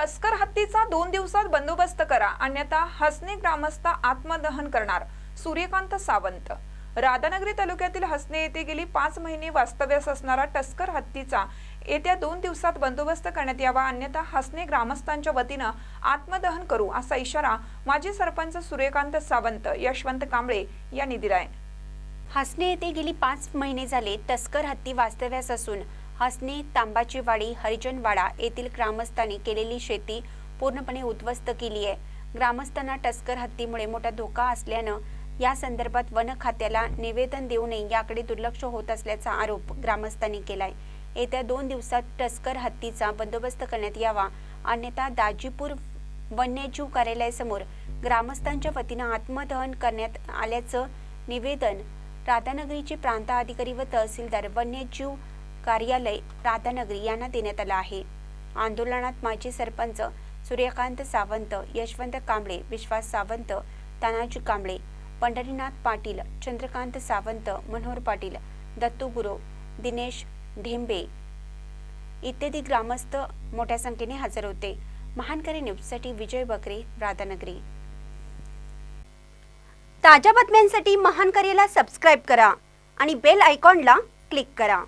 Tusker हत्तीचा दोन दिवसात बंदोबस्त करा. अन्यथा हसने ग्रामस्थ आत्मदहन करणार. सूर्यकांत सावंत. राधानगरी तालुक्यातील हसने येथे गेली पाच महिने वास्तव्यास असणारा टस्कर हत्तीचा येत्या दोन दिवसात बंदोबस्त करण्यात यावा. अन्यथा हसने ग्रामस्थांच्या वतीनं आत्मदहन करू असा इशारा माजी सरपंच सूर्यकांत सावंत यशवंत कांबळे यांनी दिलाय. हसने येथे गेली पाच महिने झाले टस्कर हत्ती वास्तव्यास असून हसने तांबाचीवाडी हरिजनवाडा येथील ग्रामस्थांनी केलेली शेती पूर्णपणे उद्ध्वस्त केली आहे. ग्रामस्थांना टस्कर हत्तीमुळे मोठा धोका असल्यानं या संदर्भात वन खात्याला निवेदन देऊनही याकडे दुर्लक्ष होत असल्याचा आरोप ग्रामस्थांनी केलाय. येत्या दोन दिवसात टस्कर हत्तीचा बंदोबस्त करण्यात यावा अन्यथा दाजीपूर वन्यजीव कार्यालयासमोर ग्रामस्थांच्या वतीनं आत्मदहन करण्यात आल्याचं निवेदन राधानगरीचे प्रांताधिकारी व तहसीलदार वन्यजीव कार्यालय राधानगरी यांना देण्यात आलं आहे. आंदोलनात माजी सरपंच सूर्यकांत सावंत यशवंत कांबळे विश्वास सावंत तानाजी कांबळे पंढरीनाथ पाटील चंद्रकांत सावंत मनोहर पाटील दत्तू गुरव दिनेश ढेंबे इत्यादी ग्रामस्थ मोठ्या संख्येने हजर होते. महानकरी न्यूजसाठी विजय बकरे राधानगरी. ताज्या बातम्यांसाठी महानकरीला सबस्क्राईब करा आणि बेल आयकॉनला क्लिक करा.